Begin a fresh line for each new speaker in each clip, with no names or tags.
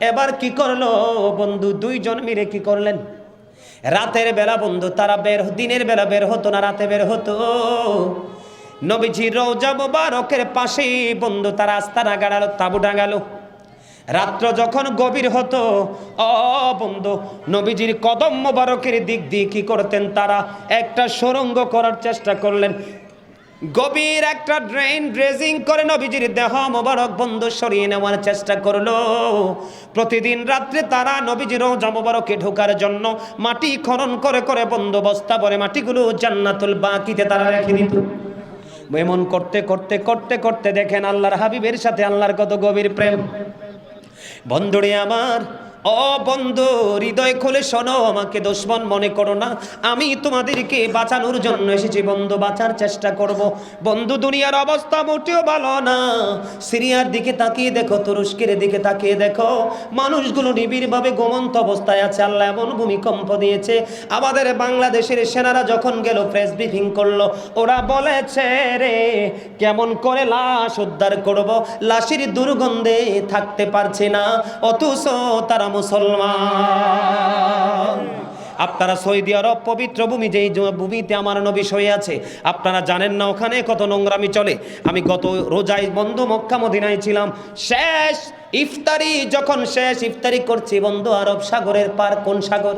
এবার কি করল? বন্ধু, দুইজন মিলে কি করলেন? রাতের বেলা বন্ধু, তারা বের দিনের বেলা বের হতো না, রাতে বের হতো। নবীজি রৌজা মোবারকের পাশেই বন্ধু, তারা আস্তানা গাড়ালো, তাবু ডাঙালো। রাত্র যখন গভীর হতো, অ, বন্ধু, নবীজির কদম মোবারকের দিক দিয়ে কি করতেন তারা? একটা সুরঙ্গ করার চেষ্টা করলেন। গভীর একটা ড্রেন ড্রেজিং করে নবীজির দেহ মোবারক বন্ধ সরিয়ে নেওয়ার চেষ্টা করল। প্রতিদিন রাত্রে তারা নবীজির রোজা মোবারকে ঢোকার জন্য মাটি খনন করে করে বন্ধ বস্তা ভরে মাটিগুলো জান্নাতুল বাকিতে তারা রেখে দিত। এমন করতে করতে করতে করতে দেখেন আল্লাহর হাবিবের সাথে আল্লাহর কত গভীর প্রেম। বন্ধুরে আমার ও বন্ধু, হৃদয় খুলে শোনো, আমাকে দুশ্মন মনে করো না। আমি তোমাদেরকে বাঁচানোর জন্য এসেছি, বন্ধু, বাঁচার চেষ্টা করব। বন্ধু, দুনিয়ার অবস্থা মোটেও ভালো না। সিরিয়ার দিকে তাকিয়ে দেখো, তুরস্কের দিকে তাকিয়ে দেখো। মানুষগুলো নিবিড়ভাবে গোমন্ত অবস্থায় আছে, আল্লাহ এমন ভূমিকম্প দিয়েছে। আমাদের বাংলাদেশের সেনারা যখন গেল, প্রেস ব্রিফিং করল, ওরা বলেছে, রে, কেমন করে লাশ উদ্ধার করব? লাশের দুর্গন্ধে থাকতে পারছে না। অথচ তারা মুসলমান। আপনারা সৌদি আরব পবিত্র ভূমি, যেই ভূমিতে আমার নবী শুয়ে আছে, আপনারা জানেন না ওখানে কত নোংরামি চলে। আমি গত রোজাই বন্ধু মক্কা মদিনায় ছিলাম। শেষ ইফতারি, যখন শেষ ইফতারি করছি বন্ধু আরব সাগরের পার কোন সাগর?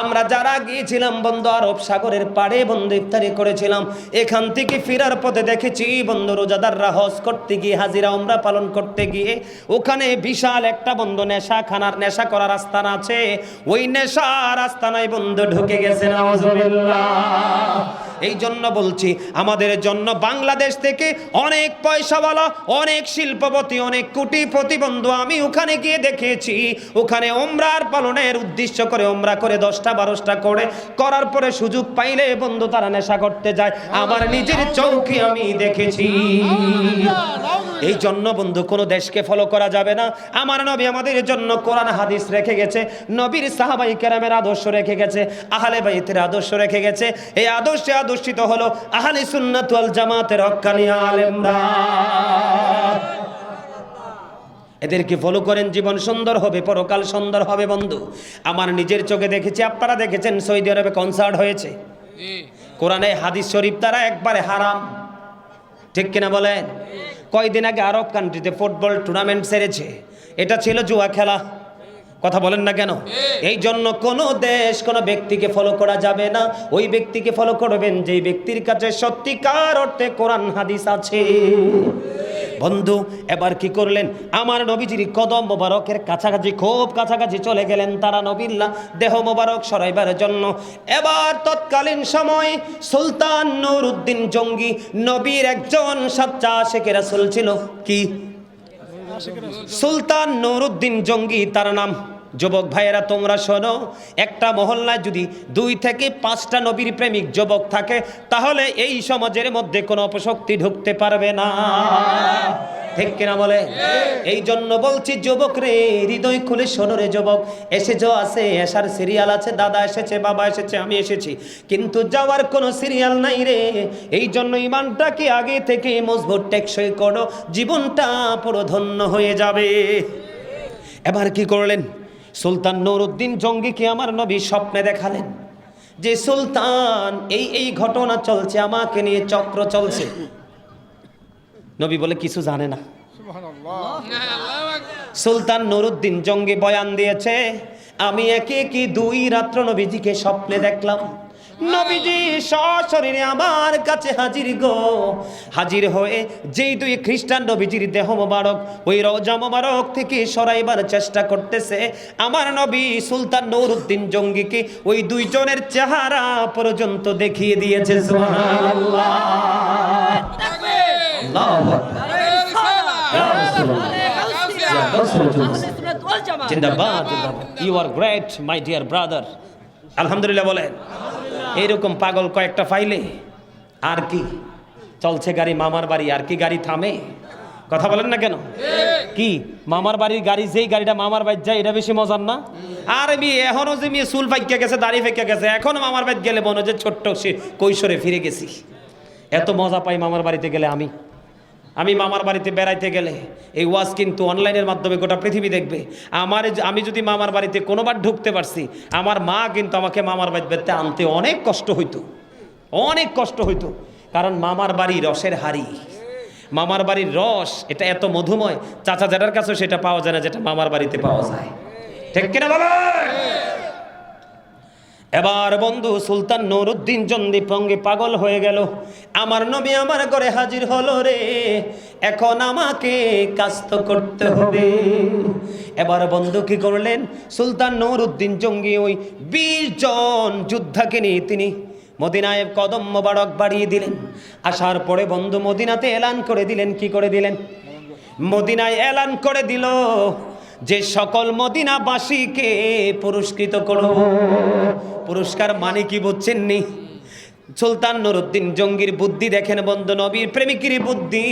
আমরা যারা গিয়েছিলাম বন্ধু আরব সাগরের পাড়ে, বন্ধু ইফতারি করেছিলাম, এখান থেকে ফেরার পথে দেখেছি বন্ধু রোজাদাররা হজ করতে গিয়ে, হাজিরা আমরা পালন করতে গিয়ে, ওখানে বিশাল একটা বন্ধু নেশা খানার নেশা করার আস্থান আছে। ওই নেশার আস্থানায় বন্ধু, ঢুকে গেছে, নাউজুবিল্লাহ। এই জন্য বলছি, আমাদের জন্য বাংলাদেশ থেকে অনেক পয়সাওয়ালা, অনেক শিল্পপতি, অনেক কোটিপতি বন্ধু আমি ওখানে গিয়ে দেখেছি ওখানে ওমরার পালনের উদ্দেশ্য করে ওমরা করে দশটা, বারোটা করে করার পরে সুযোগ পাইলে বন্ধু তারা নেশা করতে যায়। আমার নিজের চৌকি আমি দেখেছি। এই জন্য বন্ধু, কোনো দেশকে ফলো করা যাবে না। আমার নবী আমাদের জন্য কোরআন, হাদিস রেখে গেছে। নবীর সাহাবাই কেরামের আদর্শ রেখে গেছে। আহলে বাইতের আদর্শ রেখে গেছে। এই আদর্শে আদর্শিত হলো আহলে সুন্নাত ওয়াল জামাতের হক্কানি আলেমরা। এদেরকে ফলো করেন জীবন সুন্দর হবে পরকাল সুন্দর হবে বন্ধু। আমার নিজের চোখে দেখেছি আপনারা দেখেছেন সৌদি আরবে কনসার্ট হয়েছে। কোরআনে হাদিস শরীফ তারা একবারে হারাম। ঠিক কিনা বলেন? কয়দিন আগে আরব কান্ট্রিতে ফুটবল টুর্নামেন্ট সেরেছে। এটা ছিল জুয়া খেলা। কথা বলেন না কেন? এই জন্য কোনো দেশ কোনো ব্যক্তিকে ফলো করা যাবে না। ওই ব্যক্তিকে ফলো করবেন যেই ব্যক্তির কাছে সত্যিকার অর্থে কোরআন হাদিস আছে। বন্ধু এবার কি করলেন? আমার নবীজির কদম মোবারকের কাছাকাছি খুব কাছাকাছি চলে গেলেন তারা নবিল্লা দেহ মোবারক সরাইবার জন্য। এবার তৎকালীন সময় সুলতান নুরউদ্দিন জঙ্গি নবীর একজন সাচ্চা শেখ রাসূল ছিল। কি? সুলতান নুরউদ্দিন জঙ্গি তার নাম যুবক ভাইয়েরা, তোমরা শোনো, একটা মহল্লায় যদি দুই থেকে পাঁচটা নবীর প্রেমিক যুবক থাকে, তাহলে এই সমাজের মধ্যে কোনো অপশক্তি ঢুকতে পারবে না। ঠিক কিনা বলে? এই জন্য বলছি, যুবক রে, হৃদয় খুলে শোনো রে যুবক। এসেছ, আছে, এসার সিরিয়াল আছে, দাদা এসেছে, বাবা এসেছে, আমি এসেছি। কিন্তু যাওয়ার কোনো সিরিয়াল নাই রে। এই জন্য ইমানটাকে আগে থেকে মজবুত, টেকসই করো। জীবনটা পুরো ধন্য হয়ে যাবে। এবার কি করলেন? সুলতান নৌরুদ্দিন জঙ্গিকে আমার নবী স্বপ্নে দেখালেন? যে সুলতান, এই এই ঘটনা চলছে, আমাকে নিয়ে চক্র চলছে। নবী বলে কিছু জানে না। সুলতান নুরুদ্দিন জঙ্গি বয়ান দিয়েছে, আমি একে কি দুই রাত্র নবীজিকে স্বপ্নে দেখলাম? নবীজি সশরীরে আমার কাছে হাজির গো। হাজির হয়ে যেই দুই খ্রিস্টান নবীজির দেহ মোবারক ওই রোজা মোবারক থেকে সরাইবার চেষ্টা করতেছে। আমার নবী সুলতান নুরুদ্দিন জঙ্গিকে ওই দুইজনের চেহারা পর্যন্ত দেখিয়ে দিয়েছে। সুবহানাল্লাহ। আল্লাহু আকবার। জিন্দাবাদ you are great my dear brother আলহামদুলিল্লাহ বলেন। এইরকম পাগল কয়েকটা ফাইলে। আর কি? চলছে গাড়ি মামার বাড়ি আর কি গাড়ি থামে? কথা বলেন না কেন? কি? মামার বাড়ির গাড়ি যেই গাড়িটা মামার বাড়ি যায় এটা বেশি মজার না? আর আমি এখনও যে মেয়ে চুল ফাইকা গেছে দাড়ি ফাইকা গেছে এখনও মামার বাড়ি গেলে মনে হচ্ছে ছোট্ট সে কৈশোরে ফিরে গেছি। এত মজা পাই মামার বাড়িতে গেলে আমি। আমি মামার বাড়িতে বেড়াইতে গেলে এই ওয়াজ কিন্তু অনলাইনের মাধ্যমে গোটা পৃথিবী দেখবে। আমার আমি যদি মামার বাড়িতে কোনোবার ঢুকতে পারছি, আমার মা কিন্তু আমাকে মামার বাড়িতে আনতে অনেক কষ্ট হইতো। অনেক কষ্ট হইতো। কারণ মামার বাড়ি রসের হাড়ি। মামার বাড়ির রস, এটা এত মধুময়। চাচা জেঠার কাছেও সেটা পাওয়া যায় না যেটা মামার বাড়িতে পাওয়া যায়। ঠিক কিনা বাবা এবার বন্ধু সুলতান নুরুদ্দিন চন্দি পঙ্গে পাগল হয়ে গেল। আমার নবী আমার ঘরে হাজির হলো রে। এখন আমাকে কাস্ত করতে হবে। এবার বন্ধু কি করলেন? সুলতান নুরুদ্দিন জঙ্গি ওই বিশ জন যোদ্ধাকে নিয়ে তিনি মদিনায় কদম মোবারক বাড়িয়ে দিলেন। আসার পরে বন্ধু মদিনাতে এলান করে দিলেন। কি করে দিলেন? মদিনায় এলান করে দিল যে সকল মদিনাবাসীকে পুরস্কৃত করব পুরস্কার মানে কি বুঝছেন নি সুলতান নুরুদ্দিন জঙ্গির বুদ্ধি দেখেন বন্ধু নবীর প্রেমিকির বুদ্ধি।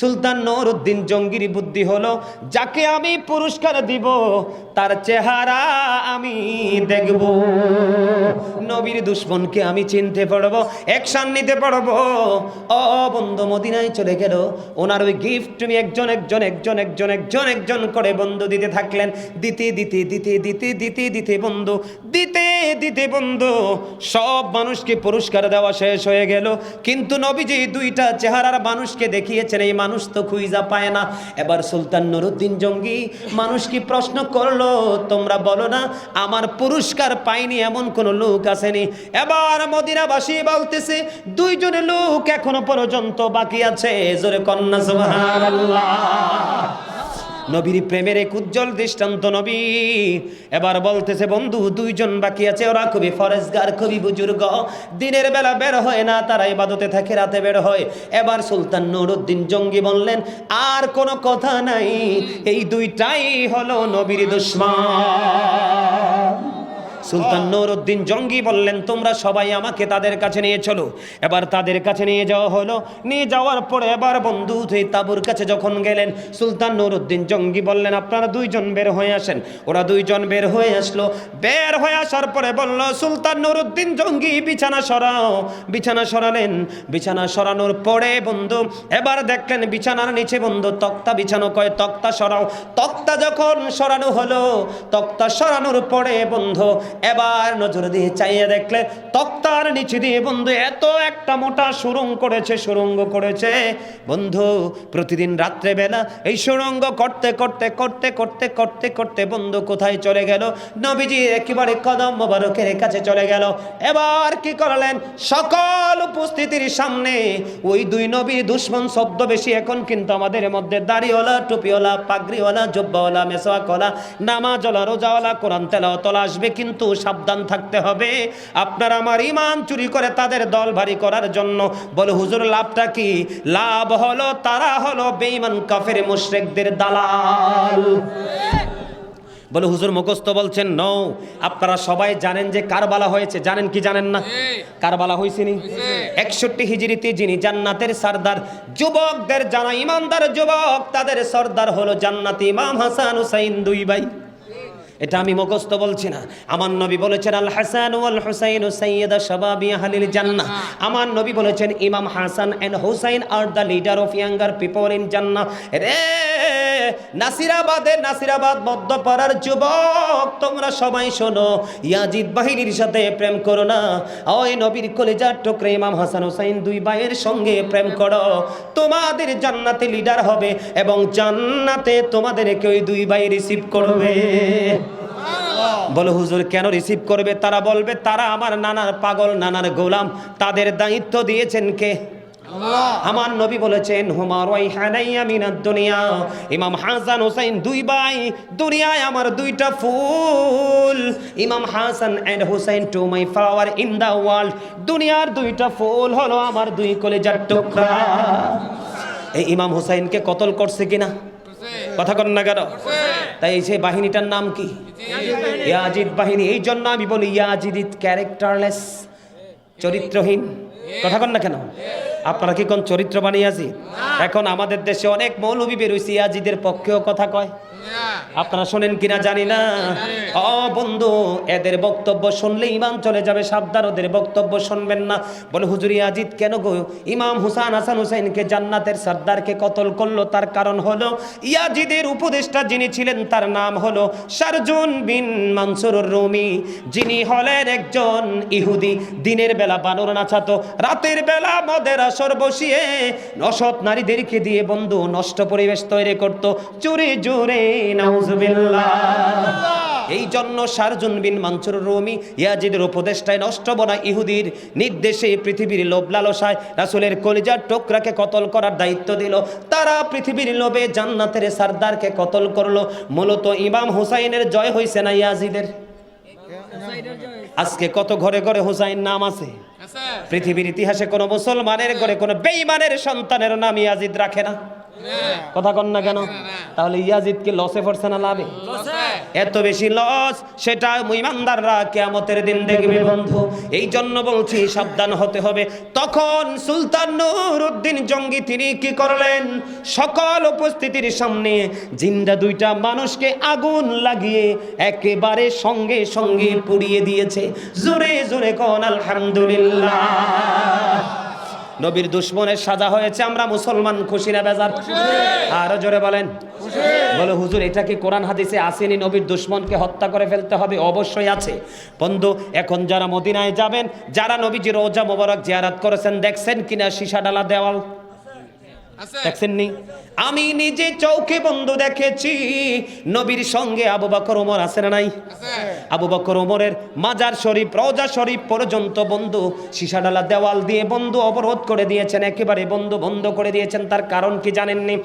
সুলতান নুরুদ্দিন জঙ্গির বুদ্ধি হলো, যাকে আমি পুরস্কার দিব, তার চেহারা আমি দেখব। নবীর দুশ্মনকে আমি চিনতে পারব, অ্যাকশন নিতে পারব। ও বন্ধু মদিনায় চলে গেল। ওনার ওই গিফট তুমি একজন একজন একজন একজন একজন একজন করে বন্ধু দিতে থাকলেন। দিতে দিতে দিতে দিতে দিতে দিতে বন্ধু, দিতে দিতে বন্ধু। সব মানুষকে পুরস্কার দেওয়া শেষ হয়ে গেল। কিন্তু নবীজি দুইটা চেহারার মানুষকে দেখিয়েছেন, এই মানুষ তো খুঁজা পায় না। এবার সুলতান নুরুদ্দিন জঙ্গি মানুষ কি প্রশ্ন করল, তোমরা বলো না, আমার পুরস্কার পাইনি এমন কোন লোক আসেনি। এবার মদিনাবাসী বলতেছে, দুইজনে লোক এখনও পর্যন্ত বাকি আছে। জোরে কন্যা, সুবহানাল্লাহ। নবীর প্রেমের এক উজ্জ্বল দৃষ্টান্ত নবী। এবার বলতেছে, বন্ধু, দুইজন বাকি আছে, ওরা খুবই ফরেজগার, খুবই বুজুর্গ। দিনের বেলা বের হয় না, তারা ইবাদতে থাকে, রাতে বের হয়। এবার সুলতান নুরুদ্দিন জঙ্গি বললেন, আর কোনো কথা নাই, এই দুইটাই হলো নবীর দুশ্মন। সুলতান নুরউদ্দিন জঙ্গি বললেন, তোমরা সবাই আমাকে তাদের কাছে নিয়ে চলো। এবার তাদের কাছে নিয়ে যাওয়া হলো। নিয়ে যাওয়ার পরে এবার বন্ধু সেই তাবুর কাছে যখন গেলেন, সুলতান নুরউদ্দিন জঙ্গি বললেন, আপনারা দুইজন বের হয়ে আসেন। ওরা দুইজন বের হয়ে আসলো। বের হয়ে আসার পরে বলল, সুলতান নুরউদ্দিন জঙ্গি, বিছানা সরাও। বিছানা সরালেন। বিছানা সরানোর পরে বন্ধু, এবার দেখলেন বিছানার নিচে বন্ধু, তক্তা বিছানো কয়, তক্তা সরাও। তক্তা যখন সরানো হলো, তক্তা সরানোর পরে বন্ধু এবার নজর দিয়ে চাইয়ে দেখলে তক্তার নিচে দিয়ে বন্ধু এত একটা মোটা সুরঙ্গ করেছে সুরঙ্গ করেছে। বন্ধু, প্রতিদিন রাত্রেবেলা এই সুরঙ্গ করতে করতে করতে করতে করতে করতে বন্ধু কোথায় চলে গেল? নবীজি একেবারে কদম মোবারকের কাছে চলে গেল। এবার কি করলেন? সকল উপস্থিতির সামনে ওই দুই নবীর দুশ্মন শব্দ বেশি এখন কিন্তু আমাদের মধ্যে দাড়িওয়ালা, টুপিওয়ালা, পাগড়িওয়ালা, জব্বাওয়ালা মেসোয়াকলা নামাজওয়ালা, রোজাওয়ালা, কোরআন তেলাওয়াতলা আসবে কিন্তু সাবধান থাকতে হবে। আপনার আমার ইমান চুরি করে তাদের দল ভারী করার জন্য। বলে, হুজুর, লাভটা কি? লাভ হলো, তারা হলো বেঈমান কাফের মুশরিকদের দালাল। বলে, হুজুর, মুখস্থ বলছেন নও আপনারা সবাই জানেন যে কারবালা হয়েছে। জানেন কি জানেন না? কারবালা হয়েছে নি? একষট্টি হিজড়িতে যিনি জান্নাতের সর্দার, যুবকদের জানা, ইমানদার যুবক, তাদের সর্দার হলো জান্নাতি ইমাম হাসান হুসাইন দুই ভাই। এটা আমি মুখস্থ বলছি না। আমার নবী বলেছেন, আল হাসান ওয়াল হুসাইন সাইয়্যিদা শাবাবি আহলিল জান্নাহ। আমার নবী বলেছেন, ইমাম Hasan and Hussain are the leader of younger people in জান্নাহ। রে নাসিরাবাদে নাসিরাবাদ মধ্যপাড়ার যুবক, তোমরা সবাই শোনো, ইয়াজিদ বাহিনীর সাথে প্রেম করো না। ওই নবীর কলেজার টুকরে ইমাম হাসান হুসাইন দুই ভাইয়ের সঙ্গে প্রেম করো। তোমাদের জান্নাতে লিডার হবে এবং জান্নাতে তোমাদেরকে ওই দুই ভাই রিসিভ করবে। বলো হুজুর কেন রিসিভ করবে? তারা বলবে তারা আমার নানার পাগল নানার গোলাম। তাদের দায়িত্ব দিয়েছেন কে? আমার নবী বলেছেন হুমার দুনিয়া। ইমাম হাসান হোসেন দুই ভাই দুনিয়ায় আমার দুইটা ফুল। ইমাম Hasan and Hossain to my flower in the world দুনিয়ার দুইটা ফুল হলো আমার দুই কলেজার টুকরা। এই ইমাম হুসাইনকে কতল করছে কিনা? কথা কন না কেন? তাই সেই বাহিনীটার নাম কি? ইয়াজিদ বাহিনী। এই জন্য আমি বলি ইয়াজিদ ইট ক্যারেক্টারলেস চরিত্রহীন। কথা কন না কেন? আপনারা কি কোন চরিত্র বানিয়ে আছি এখন আমাদের দেশে অনেক মৌলবী বেরোইছে ইয়াজিদের পক্ষেও কথা কয়। আপনারা শোনেন কিনা জানি না। ও বন্ধু এদের বক্তব্য শুনলে ইমাম চলে যাবে সাবধান ওদের বক্তব্য শুনবেন না। বলে হুজুরি আজিদ কেন গো? ইমাম হুসান হাসান হুসাইনকে জান্নাতের সর্দারকে কতল করল? তার কারণ হলো ইয়াজিদের উপদেষ্টা যিনি ছিলেন তার নাম হলো সারজুন বিন মানসুর রুমি। যিনি হলেন একজন ইহুদি। দিনের বেলা বানর নাচাতো রাতের বেলা মদের আসর বসিয়ে নসৎ নারীদেরকে দিয়ে বন্ধু নষ্ট পরিবেশ তৈরি করত চুরি জুরে এই জন্য সারজুন বিন মানসুর রুমি ইয়াজিদের উপদেষ্টায় নষ্ট বনা ইহুদির নির্দেশে পৃথিবীর লোভ লালসায় রাসুলের কলিজার টোকরাকে কতল করার দায়িত্ব দিল। তারা পৃথিবীর লোভে জান্নাতের সারদারকে কতল করল। মূলত ইমাম হুসাইনের জয় হয়েছে না ইয়াজিদের? আজকে কত ঘরে ঘরে হুসাইন নাম আছে। পৃথিবীর ইতিহাসে কোনো মুসলমানের ঘরে কোনো বেইমানের সন্তানের নাম ইয়াজিদ রাখে না। কথা কন না কেন? তাহলে ইয়াজিদকে লসে পড়ছে না লাভে? এত বেশি লস সেটা ইমানদাররা কেয়ামতের দিন দেখবে বন্ধু। এই জন্য বলছি, সাবধান হতে হবে। তখন সুলতান নুরউদ্দিন জঙ্গি তিনি কি করলেন? সকল উপস্থিতির সামনে জিন্দা দুইটা মানুষকে আগুন লাগিয়ে একেবারে সঙ্গে সঙ্গে পুড়িয়ে দিয়েছে। জোরে জোরে কোন, আলহামদুলিল্লাহ। নবীর দুশ্মনের সাজা হয়েছে, আমরা মুসলমান, খুশি না বেজার? আরও জোরে বলেন। বলে, হুজুর, এটা কি কোরআন হাদিসে আসেনি নবীর দুশ্মনকে হত্যা করে ফেলতে হবে? অবশ্যই আছে। বন্ধু, এখন যারা মদিনায় যাবেন, যারা নবীজি রোজা মোবারক জিয়ারাত করেছেন, দেখছেন কিনা সীসা ডালা দেওয়াল? দেখছেন নি আমি নিজে চৌকে বন্ধু দেখেছি। নবীর সঙ্গে আবু বকর ওমর আছে না নাই? আবু বকর ওমরের মাজার শরীফ রোজা শরীফ পর্যন্ত বন্ধু। সীসাডালা দেওয়াল দিয়ে বন্ধু অবরোধ করে দিয়েছেন একেবারে বন্ধু বন্ধ করে দিয়েছেন। তার কারণ কি জানেননি?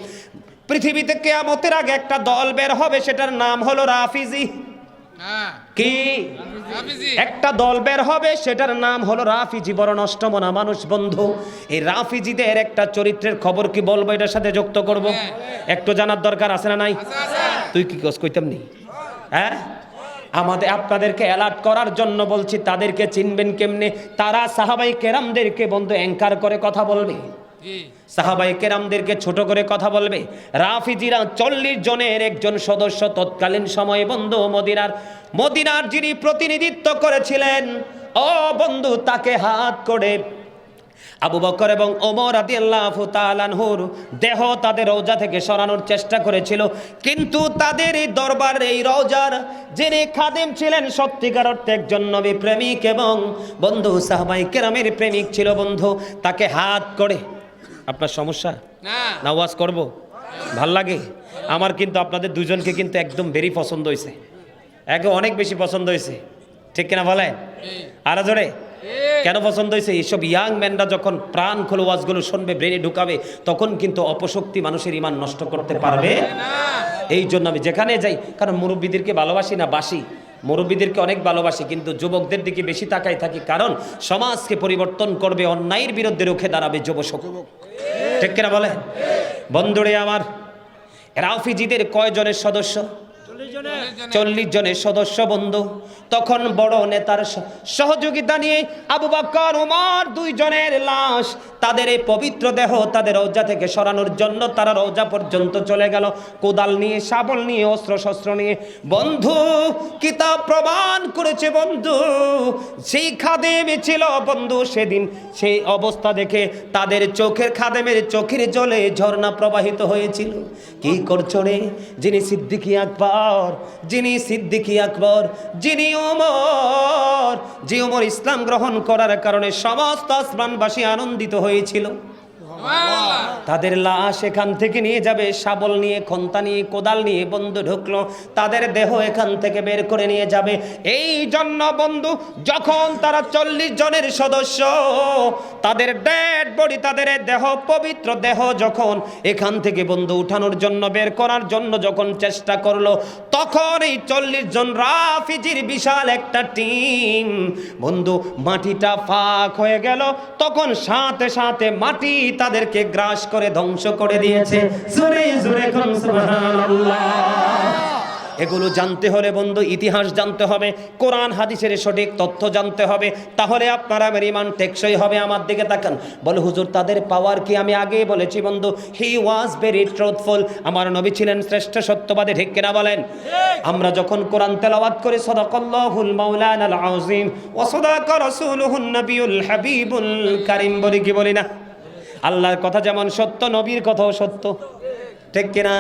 পৃথিবীতে কেয়ামতের আগে একটা দল বের হবে সেটার নাম হলো রাফিজি। কি? একটা দল বের হবে সেটার নাম হলো রাফিজি। বড় নষ্টমনা মানুষ বন্ধু। এই রাফিজিদের একটা চরিত্রের খবর কি বলব? এটার সাথে যুক্ত করব। একটু জানার দরকার আছে না নাই? তুই কি কস কইতাম নি? হ্যাঁ? আমাদের আপনাদেরকে অ্যালার্ট করার জন্য বলছি তাদেরকে চিনবেন কেমনে? তারা সাহাবাই কেরামদেরকে বন্ধু অ্যাঙ্কার করে কথা বলবে। সাহাবাই কেরামদেরকে ছোট করে কথা বলবে। রাফিজিরা চল্লিশ জনের একজন সদস্য তৎকালীন সময়ে বন্ধু মদিনার মদিনার যিনি প্রতিনিধিত্ব করেছিলেন ও বন্ধু তাকে হাত করে আবু বকর এবং ওমর আদি আল্লাহ তালানহুর দেহ তাদের রোজা থেকে সরানোর চেষ্টা করেছিল। কিন্তু তাদের এই দরবার এই রোজার যিনি খাদেম ছিলেন, সত্যিকার অর্থে একজন নবী প্রেমিক এবং বন্ধু সাহবাই কেরামের প্রেমিক ছিল বন্ধু, তাকে হাত করে আপনার সমস্যা? না। ওয়াজ করব? ভালো লাগে? আমার কিন্তু আপনাদের দুজনকে কিন্তু একদম ভেরি পছন্দ হয়েছে একে অনেক বেশি পছন্দ হয়েছে ঠিক কিনা বলেন? আরও জোরে? কেন পছন্দ হয়েছে এইসব ইয়াং ম্যানরা যখন প্রাণ খোলো ওয়াজগুলো শুনবে ব্রেনে ঢুকাবে তখন কিন্তু অপশক্তি মানুষের ইমান নষ্ট করতে পারবে। এই জন্য আমি যেখানে যাই কারণ মুরব্বীদেরকে ভালোবাসি না বাসি। মুরব্বীদেরকে অনেক ভালোবাসি কিন্তু যুবকদের দিকে বেশি তাকাই থাকি কারণ সমাজকে পরিবর্তন করবে অন্যায়ের বিরুদ্ধে রুখে দাঁড়াবে যুবশক ঠিক কিনা বলে বন্ধুরে আমার রাউফিজিদের কয়জনের সদস্য? চল্লিশ জনের? সদস্য বন্ধু। তখন বড় নেতার সহযোগিতা নিয়ে আবু বাক্কর, উমর দুইজনের লাশ, তাদের এই পবিত্র দেহ তাদের রোজা থেকে সরানোর জন্য তারা রোজা পর্যন্ত চলে গেল। কোদাল নিয়ে, শাবল নিয়ে অস্ত্র শস্ত্র নিয়ে। বন্ধু, কিতাব প্রমাণ করেছে বন্ধু, সেই খাদেমে ছিল বন্ধু সেদিন। সেই অবস্থা দেখে তাদের চোখের খাদেমের চোখের জলে ঝর্ণা প্রবাহিত হয়েছিল। কি করছ রে? যিনি সিদ্দিকি আকবর যিনি সিদ্দিকি আকবর, যিনি ওমর। যে ওমর ইসলাম গ্রহণ করার কারণে সমস্ত আসমানবাসী আনন্দিত হয়েছিল। তাদের লাশ এখান থেকে নিয়ে যাবে, শাবল নিয়ে, খন্তা নিয়ে, কোদাল নিয়ে, বন্ধু ঢুকলো। তাদের দেহ এখান থেকে বের করে নিয়ে যাবে। এই জন্য বন্ধু, যখন তারা চল্লিশ জনের সদস্য, তাদের ডেড বডি, তাদের দেহ, পবিত্র দেহ যখন এখান থেকে বন্ধু উঠানোর জন্য, বের করার জন্য যখন চেষ্টা করল, তখন এই চল্লিশ জন রাফিজির বিশাল একটা টিম, বন্ধু, মাটিটা ফাঁক হয়ে গেল। তখন সাথে সাথে মাটি তাদেরকে গ্রাস করে ধ্বংস করে দিয়েছে। জোরে জোরে এগুলো জানতে হলে বন্ধু, ইতিহাস জানতে হবে, কোরআন, হাদিসের সঠিক তথ্য জানতে হবে। তাহলে আপনার আমার ইমান টেকসই হবে, আমার দিকে তাকান। বলে, হুজুর, তাদের পাওয়ার কি আমি আগেই বলেছি বন্ধু? হি ওয়াজ ভেরি ট্রুথফুল আমার নবী ছিলেন শ্রেষ্ঠ সত্যবাদী, ঠিক কিনা বলেন? আমরা যখন কোরআন তেলাওয়াত করি, সদাকাল্লাহুল মাওলানাল আযীম, ওয়া সাদাকা রাসূলুহুন নবিয়ুল হাবিবুল কারীম বলি কি বলি না? আল্লাহর কথা যেমন সত্য, নবীর কথাও সত্য। ঠিক কিনা?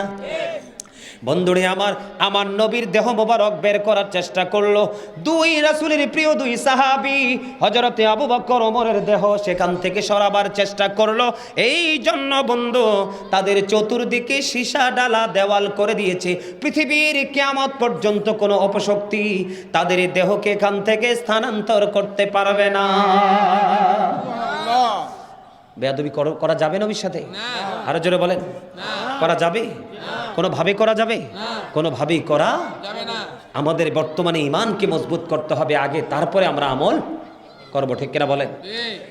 বন্ধুরে, আমার আমার নবীর দেহ মোবারক বের করার চেষ্টা করল। দুই রাসুলের প্রিয় দুই সাহাবী, হযরতে আবু বকর ওমরের দেহ সেখান থেকে সরাবার চেষ্টা করল। এই জন্য বন্ধু, তাদের চতুর্দিকে সীসা, ডালা, দেওয়াল করে দিয়েছে। পৃথিবীর কিয়ামত পর্যন্ত কোনো অপশক্তি তাদের দেহকে এখান থেকে স্থানান্তর করতে পারবে না। বেয়াদবি করো- করা যাবে নবীর সাথে? আরও জোরে বলেন। করা যাবে? কোনোভাবে করা যাবে? কোনোভাবেই করা আমাদের বর্তমানে ইমানকে মজবুত করতে হবে আগে তারপরে আমরা আমল করব ঠিক কিনা বলেন?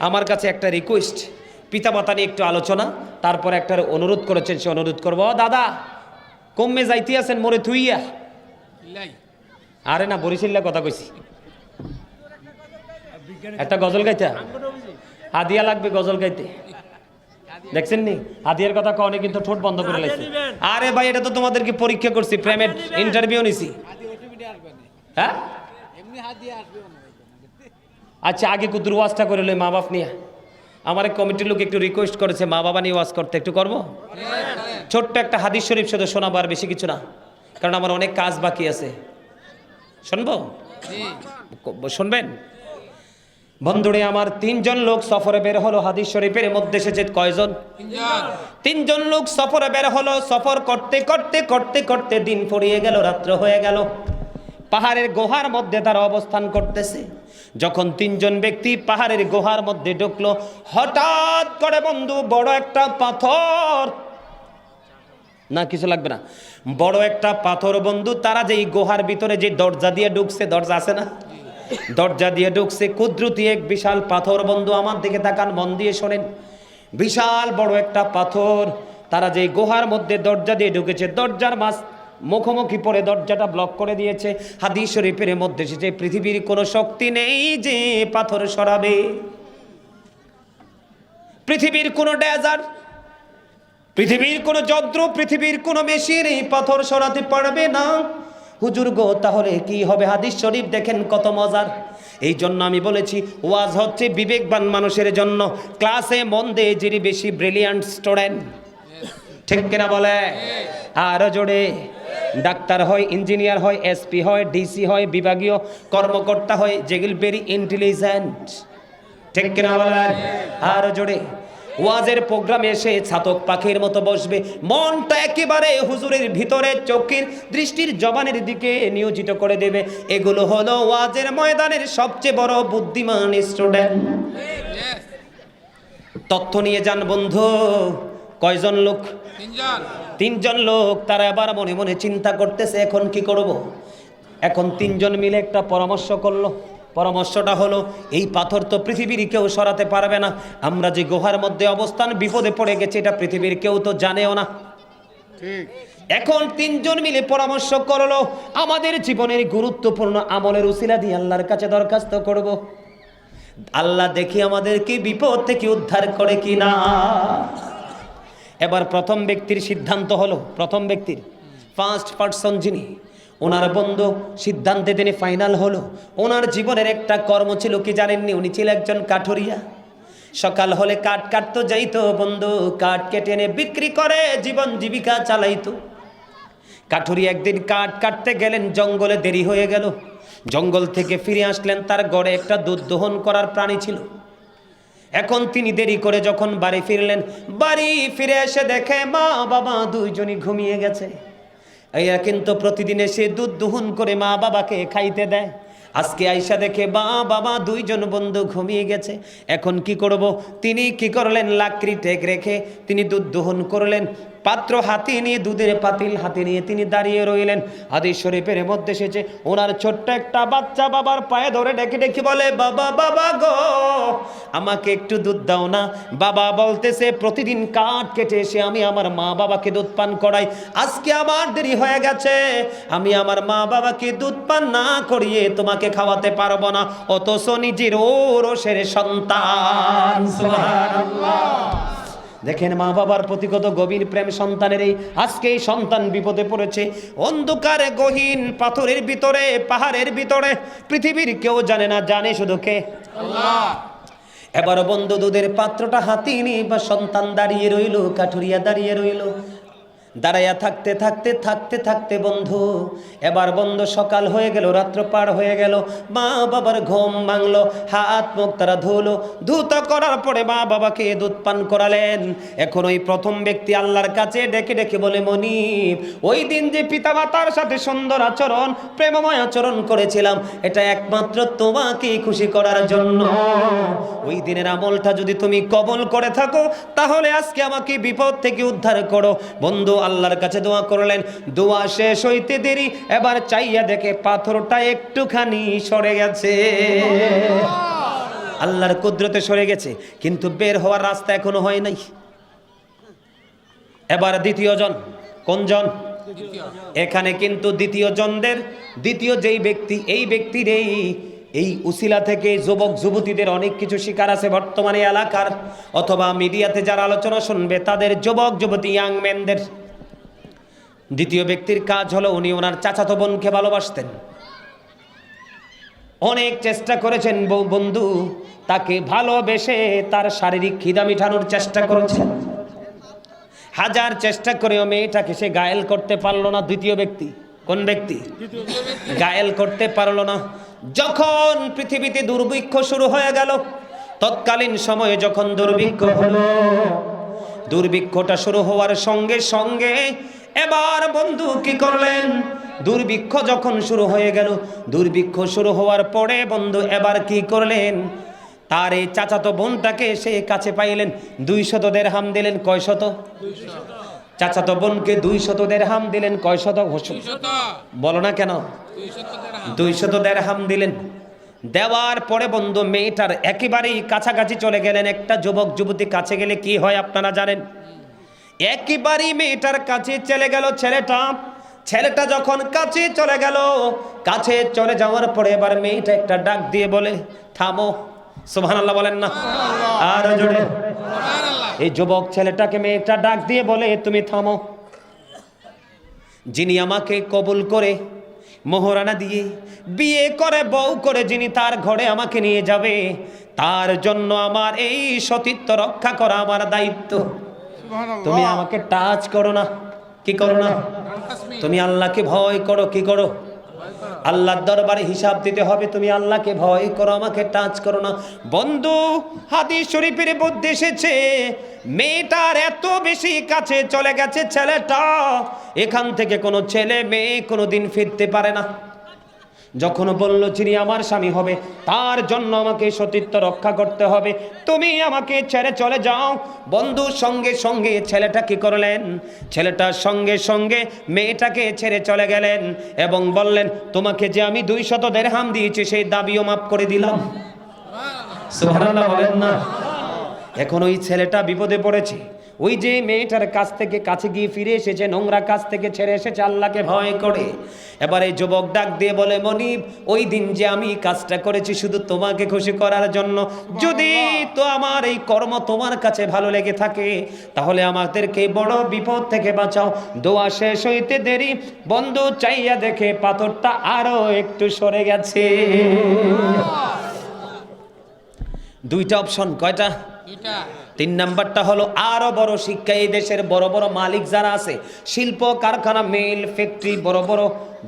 আমার কাছে একটা রিকোয়েস্ট পিতামাতা নিয়ে একটু আলোচনা তারপরে একটা অনুরোধ করেছেন সে অনুরোধ করব দাদা কমে যাইতে আছেন মোরে থুইয়া? আরে না বরিশিল্লা কথা কইছি। একটা গজল গাইতা হাদিয়া লাগবে গজল গাইতে। দেখছেন নি? হাদিয়ার কথা কনে কিন্তু ঠোঁট বন্ধ করে লাইছে। আরে ভাই এটা তো তোমাদেরকে পরীক্ষা করছি প্রেমের ইন্টারভিউ নিছি। হ্যাঁ? আচ্ছা আগে কুতুর ওয়াজটা করে লই মা বাপ নিয়ে। আমার কমিটির লোক একটু রিকোয়েস্ট করেছে মা বাবা নিয়ে ওয়াজ করতে একটু করব? ছোট্ট একটা হাদিস শরীফ শুধু শোনাবো আর বেশি কিছু না কারণ আমার অনেক কাজ বাকি আছে। শুনব? শুনবেন? বন্ধুরে আমার তিনজন লোক সফরে বের হলো হাদিস শরীফের মধ্যে এসেছে কয়জন? তিনজন। লোক সফরে বের হলো সফর করতে করতে করতে করতে দিন ফুরিয়ে গেল রাত্র হয়ে গেল। পাহাড়ের গুহার মধ্যে তারা অবস্থান করতেছে। যখন তিনজন ব্যক্তি পাহাড়ের গুহার মধ্যে ঢুকলো হঠাৎ করে বন্ধু বড় একটা পাথর। না কিছু লাগবে না। বড় একটা পাথর বন্ধু তারা যে গুহার ভিতরে যে দরজা দিয়ে ঢুকছে দরজা আছে না? দরজা দিয়ে ঢুকছে, কুদ্রুতি এক বিশাল পাথর। বন্ধু, আমার দিকে তাকান, মন দিয়ে শোনেন। বিশাল বড় একটা পাথর। তারা যে গুহার মধ্যে দরজা দিয়ে ঢুকেছে, দরজার মাছ মুখোমুখি পড়ে দরজাটা ব্লক করে দিয়েছে। হাদিস শরীফের মধ্যে এসেছে, পৃথিবীর কোনো শক্তি নেই যে পাথর সরাবে। পৃথিবীর কোনো ডেজার্ট, পৃথিবীর কোনো যন্ত্র, পৃথিবীর কোনো মেশিন এই পাথর সরাতে পারবে না। হুজুর গো, তাহলে কি হবে? হাদিস শরীফ দেখেন কত মজার। এই জন্য আমি বলেছি, ওয়াজ হচ্ছে বিবেকবান মানুষের জন্য। ক্লাসে মন দেয় যিনি বেশি ব্রিলিয়ান্ট স্টুডেন্ট, ঠিক কিনা বলে? আরও জোরে। ডাক্তার হয়, ইঞ্জিনিয়ার হয়, এসপি হয়, ডিসি হয়, বিভাগীয় কর্মকর্তা হয়, যেগুলো ভেরি ইন্টেলিজেন্ট ঠিক কিনা বলেন আরও জোরে। ওয়াজের প্রোগ্রামে এসে ছাতক পাখির মতো বসবে। মনটা একেবারে হুজুরের ভিতরে চোখের দৃষ্টির জবানের দিকে নিয়োজিত করে দেবে। এগুলো হলো ওয়াজের ময়দানের সবচেয়ে বড় বুদ্ধিমান স্টুডেন্ট তথ্য নিয়ে যান বন্ধু কয়জন লোক? তিনজন লোক তারা আবার মনে মনে চিন্তা করতেছে এখন কি করব। এখন তিনজন মিলে একটা পরামর্শ করল। পরামর্শটা হলো এই পাথর তো পৃথিবীর কেউ সরাতে পারবে না। আমরা যে গুহার মধ্যে অবস্থান বিপদে পড়ে গেছে এটা পৃথিবীর কেউ তো জানেও না। এখন তিনজন মিলে পরামর্শ করল আমাদের জীবনের গুরুত্বপূর্ণ আমলের উসিলা দিয়ে আল্লাহর কাছে দরখাস্ত করব। আল্লাহ দেখি আমাদেরকে বিপদ থেকে উদ্ধার করে কি না এবার প্রথম ব্যক্তির সিদ্ধান্ত হলো প্রথম ব্যক্তির ফার্স্ট পার্সন যিনি ওনার বন্ধু সিদ্ধান্তে তিনি ফাইনাল হলো। ওনার জীবনের একটা কর্ম ছিল, কি জানেননি? উনি ছিল একজন কাঠুরিয়া। সকাল হলে কাঠ কাটতো, যাইতো বন্ধু, কাঠ কেটে এনে বিক্রি করে, জীবন জীবিকা চালাইতো। কাঠুরি একদিন কাঠ কাটতে গেলেন, জঙ্গলে দেরি হয়ে গেল। জঙ্গল থেকে ফিরে আসলেন, তার গড়ে একটা দুধ দোহন করার প্রাণী ছিল। এখন তিনি দেরি করে যখন বাড়ি ফিরলেন, বাড়ি ফিরে এসে দেখে মা বাবা দুইজনই ঘুমিয়ে গেছে। এরা কিন্তু প্রতিদিন এসে দুধ দুহন করে মা বাবাকে খাইতে দেয়। আজকে আইসা দেখে বা বাবা দুইজন বন্ধু ঘুমিয়ে গেছে। এখন কি করব? তিনি কি করলেন? লাকড়ি টেক রেখে তিনি দুধ দহন করলেন। পাত্র হাতে নিয়ে, দুধের পাতিল হাতে নিয়ে তিনি দাঁড়িয়ে রইলেন। আদি শরীফের মধ্যে এসেছে, ওনার ছোট্ট একটা বাচ্চা বাবার পায়ে ধরে ডেকে ডেকে বলে, বাবা বাবা গো, আমাকে একটু দুধ দাও না। বাবা বলতেছে, প্রতিদিন কাঠ কেটে এসে আমি আমার মা বাবাকে দুধ পান করাই। আজকে আমার দেরি হয়ে গেছে। আমি আমার মা বাবাকে দুধ পান না করিয়ে তোমাকে খাওয়াতে পারব না। অথচ নিজের ওরসের সন্তান। দেখেন মা বাবার প্রতি কত গভীর প্রেম সন্তানের এই, আজকে সন্তান বিপদে পড়েছে। অন্ধকারে, গহীন, পাথরের ভিতরে, পাহাড়ের ভিতরে, পৃথিবীর কেউ জানে না, জানে শুধু কে? এবার বন্ধু দুধের পাত্রটা হাতি নিয়ে বা সন্তান দাঁড়িয়ে রইল, কাঠুরিয়া দাঁড়িয়ে রইল। দাঁড়াইয়া থাকতে থাকতে থাকতে থাকতে বন্ধু, এবার বন্ধু সকাল হয়ে গেল, রাত্র পার হয়ে গেল। মা বাবার ঘুম ভাঙলো, হাত মুখ তারা ধুলো। ধুত করার পরে মা বাবাকে দুধ পান করালেন। এখন ওই প্রথম ব্যক্তি আল্লাহর কাছে ডেকে ডেকে বলে, মনিব, ওই দিন যে পিতা মাতার সাথে সুন্দর আচরণ, প্রেমময় আচরণ করেছিলাম, এটা একমাত্র তোমাকেই খুশি করার জন্য। ওই দিনের আমলটা যদি তুমি কবল করে থাকো, তাহলে আজকে আমাকে বিপদ থেকে উদ্ধার করো। বন্ধু আল্লাহর কাছে দোয়া করলেন। দোয়া শেষ হইতে দেরি, এবার চাইয়া দেখে পাথরটা একটুখানি সরে গেছে। আল্লাহর কুদরতে সরে গেছে, কিন্তু বের হওয়ার রাস্তা এখনও হয় নাই। এবার দ্বিতীয় জন, কোন জন? এখানে কিন্তু দ্বিতীয় জনদের, দ্বিতীয় যেই ব্যক্তি, এই ব্যক্তির এই এই উসিলা থেকে যুবক, যুবতীদের অনেক কিছু শিকার আছে বর্তমানে এলাকার, অথবা মিডিয়াতে যারা আলোচনা শুনবে, তাদের যুবক, যুবতী, ইয়াং ম্যানদের দ্বিতীয় ব্যক্তির কাজ হলো উনি ওনার চাচাতো বোনকে ভালোবাসতেন। অনেক চেষ্টা করেছেন বন্ধু, তাকে ভালোবেসে তার শারীরিক খিদা মিঠানোর চেষ্টা করেছেন। হাজার চেষ্টা করেও মেয়েটাকে সে গায়েল করতে পারল না দ্বিতীয় ব্যক্তি। কোন ব্যক্তি? গায়েল করতে পারল না। যখন পৃথিবীতে দুর্ভিক্ষ শুরু হয়ে গেল, তৎকালীন সময়ে যখন দুর্ভিক্ষ হলো, দুর্ভিক্ষটা শুরু হওয়ার সঙ্গে সঙ্গে এবার বন্ধু কি করলেন? দুর্ভিক্ষ যখন শুরু হয়ে গেল দুর্ভিক্ষ শুরু হওয়ার পরে বন্ধু এবার কি করলেন? তার এই চাচাতো বোনটাকে সে কাছে পাইলেন দুই শত দেড় হাম দিলেন কয় শত চাচাতো বোনকে দুই শত দেড় হাম দিলেন কয় শত বলো না কেন? দুই শত দেড় হাম দিলেন। দেওয়ার পরে বন্ধু মেয়েটার একেবারেই কাছাকাছি চলে গেলেন। একটা যুবক যুবতী কাছে গেলে কি হয় আপনারা জানেন? একেবারেই মেয়েটার কাছে চলে গেল ছেলেটা। ছেলেটা যখন কাছে চলে গেল, কাছে চলে যাওয়ার পরে এবার মেয়েটা একটা ডাক দিয়ে বলে, থামো। সুবহানাল্লাহ বলেন না। আর জোরে। এই যুবক ছেলেটাকে মেয়েটা ডাক দিয়ে বলে, তুমি থামো। যিনি আমাকে কবুল করে, মোহরানা দিয়ে বিয়ে করে, বউ করে, যিনি তার ঘরে আমাকে নিয়ে যাবে, তার জন্য আমার এই সতীত্ব রক্ষা করা আমার দায়িত্ব। তুমি আমাকে টাচ করো না, কি করো না? তুমি আল্লাহকে ভয় করো, কি করো? আল্লাহর দরবারে হিসাব দিতে হবে, তুমি আল্লাহকে ভয় করো, আমাকে টাচ করো না। বন্ধু, হাদিস শরীফের মধ্যে এসেছে, মেয়েটার এত বেশি কাছে চলে গেছে ছেলেটা, এখান থেকে কোনো ছেলে মেয়ে কোনো দিন ফিরতে পারে না। যখন বলল যিনি আমার স্বামী হবে তার জন্য আমাকে সতীত্ব রক্ষা করতে হবে। তুমি আমাকে ছেড়ে চলে যাও। বন্ধুর সঙ্গে সঙ্গে ছেলেটা কি করলেন? ছেলেটার সঙ্গে সঙ্গে মেয়েটাকে ছেড়ে চলে গেলেন এবং বললেন তোমাকে যে আমি দুই শত দেড়হাম দিয়েছি সেই দাবিও মাফ করে দিলাম। বলেন না। এখন ওই ছেলেটা বিপদে পড়েছে। ওই যে মেয়েটার কাছ থেকে কাছে গিয়ে ফিরে এসেছে, নোংরা কাছ থেকে ছেড়ে এসেছে, আল্লাহকে ভয় করে। এবার এই যুবক ডাক দিয়ে বলে, মনিব, ওই দিন যে আমি কাজটা করেছি শুধু তোমাকে খুশি করার জন্য। যদি তো আমার এই কর্ম তোমার কাছে ভালো লেগে থাকে, তাহলে আমাদেরকে বড় বিপদ থেকে বাঁচাও। দোয়া শেষ হইতে দেরি, বন্ধু, চাইয়া দেখে পাথরটা আরও একটু সরে গেছে। দুইটা অপশন কয়টা? তিন নাম্বারটা হলো আরও বড় শিক্ষা। এই দেশের বড় বড় মালিক যারা আছে, শিল্প, কারখানা, মিল, ফ্যাক্টরি, বড় বড়,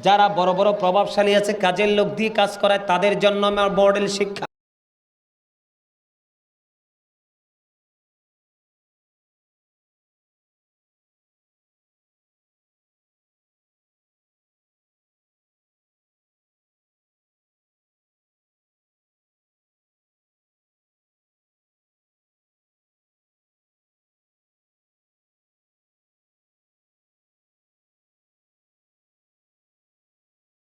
যারা বড় বড় প্রভাবশালী আছে, কাজের লোক দিয়ে কাজ করায়, তাদের জন্য আমার মডেল শিক্ষা।